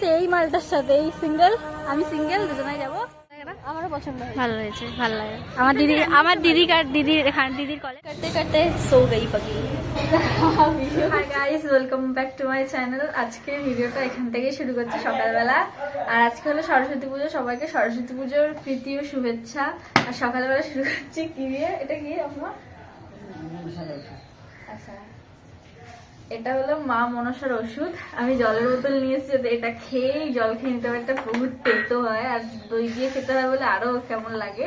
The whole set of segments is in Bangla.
এসেছি এই মালটার সাথে এই সিঙ্গেল আমি সিঙ্গেল দুজনাই যাব। আমারও পছন্দ ভালো হয়েছে ভালো লাগে। আমার দিদি আমার দিদি কার দিদির এখানে দিদির কলেজ করতে করতে সো গই পাখি hi guys welcome back to my channel আজকে ভিডিওটা এখান থেকে শুরু করছি সকালবেলা। আর আজকে হলো সরস্বতী পুজো। সবাইকে সরস্বতী পুজোর প্রীতি ও শুভেচ্ছা। আর সকালবেলা শুরু করছি কি দিয়ে? এটা কি আপনার আচ্ছা। এটা হলো মা মনসার ওষুধ। আমি জলের বোতল নিয়েছি যাতে এটা খেয়েই জল খেয়ে নিতে হবে। একটা বহুত তেতো হয় আর দই দিয়ে খেতে হয় বলে আরও কেমন লাগে।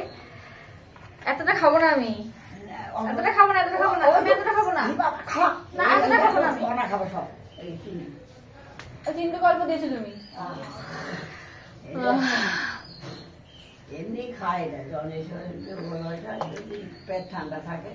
এতটা খাব না আমি। এতটা খাব না এতটা খাব না। আমি এতটা খাব না। না এতটা খাব না আমি। তিনটে গল্প দিয়েছ তুমি। এমনি খায় না জলের শরীরকে বলা যায় যদি পেট ঠান্ডা থাকে।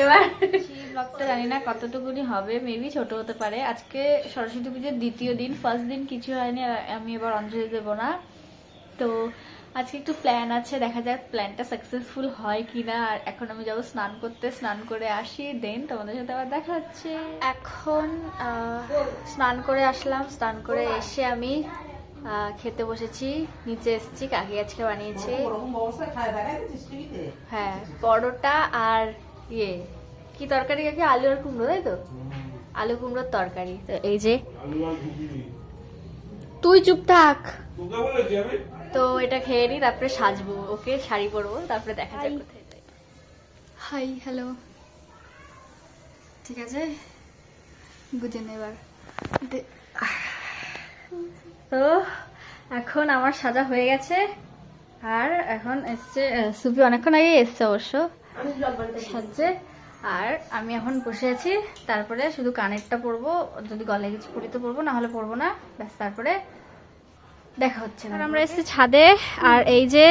এবার কতটুকুনি হবে মেবি ছোট হতে পারে আজকে সরস্বতী পুজোর দ্বিতীয় দিন ফার্স্ট দিন কিছু হয়নি আর আমি এবার অঞ্জলি দেবো না তো আজকে একটু প্ল্যান আছে দেখা যাক প্ল্যানটা সাকসেসফুল হয় কিনা। আর এখন আমি যাব স্নান করতে স্নান করে আসি দেন তোমাদের সাথে আবার দেখা হচ্ছে। এখন স্নান করে আসলাম স্নান করে এসে আমি খেতে বসেছি নিচে এসেছি কাকি আজকে বানিয়েছে? হ্যাঁ পরোটা আর ইয়ে কি তরকারি কাকি? আলু আর কুমড়ো তাই তো? আলু কুমড়োর তরকারি। তো এই যে তুই চুপ থাক। তো এটা খেয়ে নি তারপরে সাজবো। ওকে শাড়ি পরবো তারপরে দেখা যাক কোথায় যাই হাই হ্যালো। ঠিক আছে? বুঝে নে এবার। তো এখন আমার সাজা হয়ে গেছে। আর এখন এসছে সুপি অনেকক্ষণ আগে এসছে অবশ্য। সাজছে। আর আমি এখন বসে আছি তারপরে শুধু কানেরটা পরবো যদি গলায় কিছু পরি তো পরবো না হলে পরবো না। ব্যাস তারপরে দেখা হচ্ছে। আর আমরা এসেছি ছাদে আর এই যে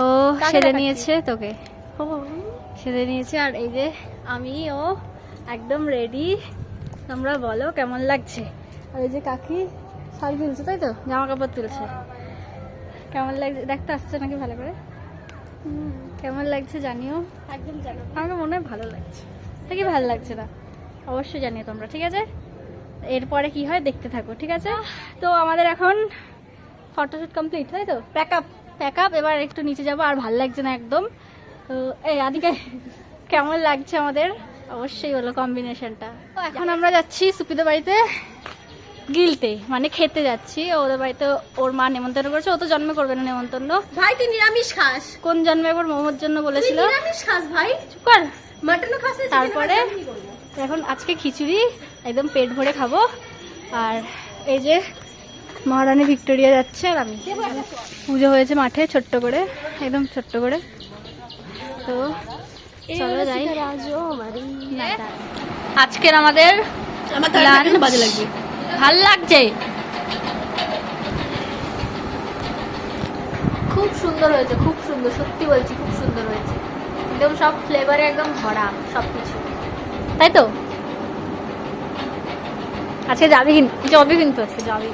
ও সেজে নিয়েছে তোকে। সেজে নিয়েছে আর এই যে আমি ও একদম রেডি তোমরা বলো কেমন লাগছে? আর এই যে কাকি শাড়ি তুলছে তাই তো? জামা কাপড় তুলছে। কেমন লাগছে? দেখতে আসছে নাকি ভালো করে? কেমন লাগছে জানিও? একদম জানো। আমাকে মনে হয় ভালো লাগছে। নাকি ভালো লাগছে না? অবশ্যই জানিও তোমরা ঠিক আছে? এরপরে কি হয় দেখতে থাকো ঠিক আছে? তো আমাদের এখন ফটোশুট কমপ্লিট তাই তো? প্যাক আপ প্যাক আপ এবার একটু নিচে যাব আর ভালো লাগছে না একদম। তো এই আদিকে কেমন লাগছে আমাদের? অবশ্যই হলো কম্বিনেশনটা তো এখন আমরা যাচ্ছি সুপিদের বাড়িতে। গিলতে মানে খেতে যাচ্ছি। ওদের বাড়িতে ওর মা নেমন্তন্ন করেছে ও তো জন্মে করবে না নেমন্তন্ন। ভাই তুই নিরামিষ খাস কোন জন্মে একবার মোমোর জন্য বলেছিল? নিরামিষ খাস ভাই। চুপ কর। মাটনও খাস তারপরে? এখন আজকে খিচুড়ি একদম পেট ভরে খাব। আর এই যে মহারানী ভিক্টোরিয়া যাচ্ছে আর আমি। পুজো হয়েছে মাঠে ছোট্ট করে একদম ছোট্ট করে। তো চলো যাই। আজকের আমাদের বাজে লাগবে। ভালো লাগছে। খুব সুন্দর হয়েছে খুব সুন্দর সত্যি বলছি খুব সুন্দর হয়েছে। একদম সব ফ্লেভারে একদম ভরা সব কিছু তাই তো? আজকে যাবি কিন্তু যাবি কিন্তু আজকে যাবি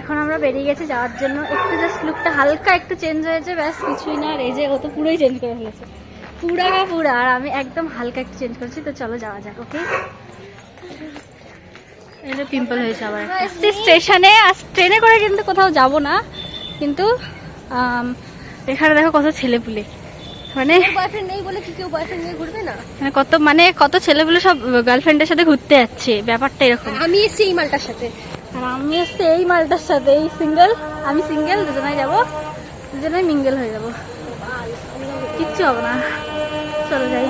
এখন আমরা বেরিয়ে গেছি যাওয়ার জন্য। একটু জাস্ট লুকটা হালকা একটু চেঞ্জ হয়েছে ব্যাস কিছুই না। আর এই যে ও তো পুরোই চেঞ্জ করে ফেলেছে। পুরা পুরা। আর আমি একদম হালকা একটু চেঞ্জ করেছি তো চলো যাওয়া যাক ওকে এটা পিম্পল হয়েছে আবার এসছি স্টেশনে আর ট্রেনে করে কিন্তু কোথাও যাব না। কিন্তু এখানে দেখো কত ছেলে পুলে মানে বয়ফ্রেন্ড নেই বলে কি কেউ বয়ফ্রেন্ড নিয়ে ঘুরবে না? মানে কত মানে কত ছেলেপুলে সব গার্লফ্রেন্ডের সাথে ঘুরতে যাচ্ছে। ব্যাপারটা এরকম। আমি এসছি এই মালটার সাথে। আর আমি আসছে এই মালটার সাথে এই সিঙ্গেল আমি সিঙ্গেল দুজনাই যাব। দুজনাই মিঙ্গেল হয়ে যাব। কিচ্ছু হবে না। চলো যাই।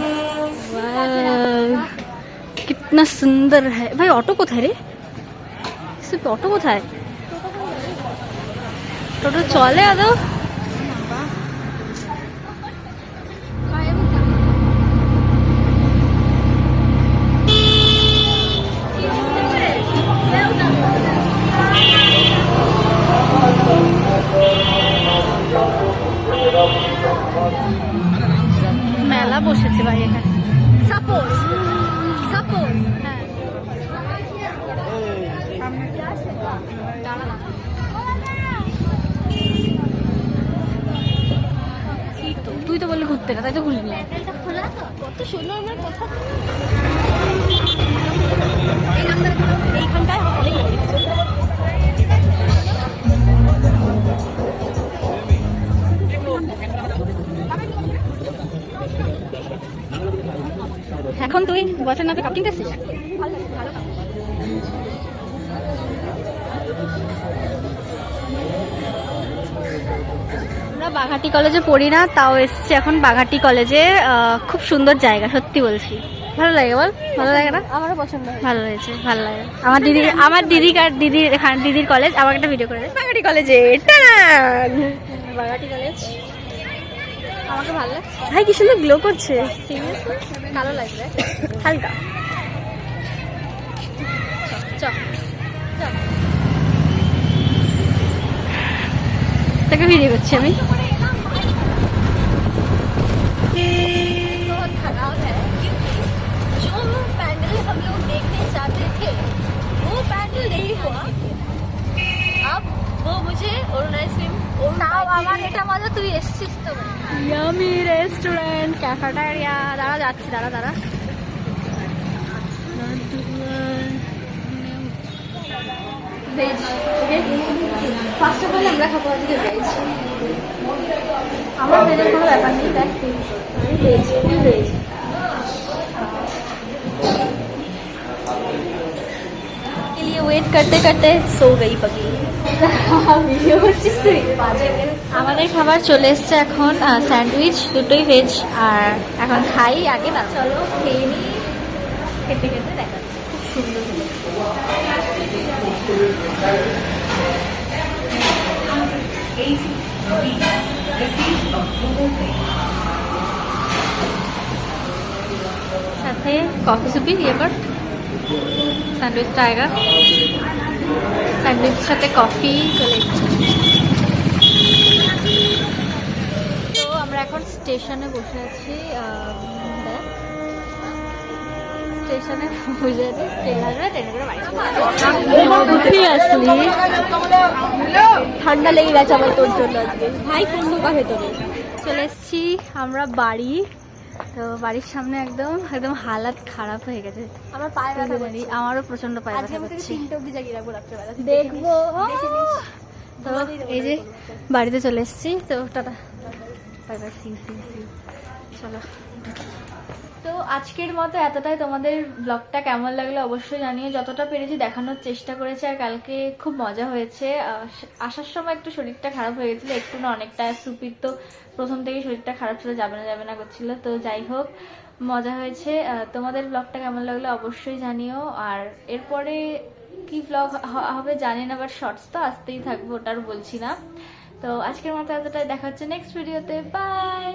কিতনা সুন্দর হ্যাঁ ভাই অটো কোথায় রে? অটো কোথায়? টোটো চলে আদৌ? মেলা বসেছে ভাই এখানে। সাপোজ সাপোজ হ্যাঁ। তো তুই তো বললি ঘুরতে না তাই তো ঘুরলি। না খোলা তো কত সুন্দর আমার কথা। এইখানটায় অনেক এখন তুই বছর না তো কাপ কিনতেছিস? আমরা বাঘাটি কলেজে পড়ি না তাও এসছি এখন বাঘাটি কলেজে খুব সুন্দর জায়গা সত্যি বলছি। ভালো লাগে বল? ভালো লাগে না? আমারও পছন্দ ভালো হয়েছে ভালো লাগে। আমার দিদি আমার দিদি কার দিদির এখানে দিদির কলেজ আমার একটা ভিডিও করে। বাঙালি কলেজে বাঘাটি কলেজ আমাকে ভালো লাগছে। ভাই কি সুন্দর গ্লো করছে। সিরিয়াসলি ভালো লাগবে হালকা চ তোকে ভিডিও করছি আমি बहुत खराब है क्योंकि जो पैंडल हम लोग देखने चाहते थे वो पैंडल नहीं हुआ अब वो मुझे अरुण आइसक्रीम তুই এসছিস তো ইয়ামি রেস্টুরেন্ট ক্যাফেটারিয়া দাঁড়া যাচ্ছি দাঁড়া দাঁড়া ভেজ ফার্স্ট অফ অল আমরা খাবো আজকে ভেজ আমার ভেজের কোনো ব্যাপার নেই দেখ তুই আমি ভেজ তুই ভেজ के लिए वेट करते करते सो गई पगली ভিডিও করছিস তুই আমাদের খাবার চলে এসছে এখন স্যান্ডউইচ দুটোই ভেজ আর এখন খাই আগে না চলো খেয়ে নিই। খেতে খেতে দেখা খুব সুন্দর সাথে কফি সুপি ইয়ে কর স্যান্ডউইচটা আয়গা স্যান্ডউইচের সাথে কফি চলে তো আমরা এখন স্টেশনে বসে আছি স্টেশনে বসে আছি ট্রেন আসবে ট্রেনে করে বাড়ি আসলি। ঠান্ডা লেগে গেছে আমার তোর জন্য আজকে। ভাই ফোন ঢোকা ভেতরে। চলে এসেছি আমরা বাড়ি। তো বাড়ির সামনে একদম একদম হালাত খারাপ হয়ে গেছে। আমার পায়ে ব্যথা করছে। আমারও প্রচণ্ড পায়ে ব্যথা করছে। দেখব। তো এই যে বাড়িতে চলে এসেছি তো tata. Bye bye C C C চলো। তো আজকের মতো এতটাই। তোমাদের ব্লগটা কেমন লাগল অবশ্যই জানিও। যতটা পেরেছি দেখানোর চেষ্টা করেছি আর কালকে খুব মজা হয়েছে। আসার সময় একটু শরীরটা খারাপ হয়ে গেছিল, একটু না অনেকটা সুপির তো প্রথম থেকে শরীরটা খারাপ ছিল, যাবে না যাবে না করছিল। তো যাই হোক, মজা হয়েছে। তোমাদের ব্লগটা কেমন লাগল অবশ্যই জানিও। আর এরপরে কি ব্লগ হবে জানি না বাট শর্টস তো আসতেই থাকবে ওটার বলছি না। তো আজকের মতো এতটাই। দেখা হচ্ছে নেক্সট ভিডিওতে বাই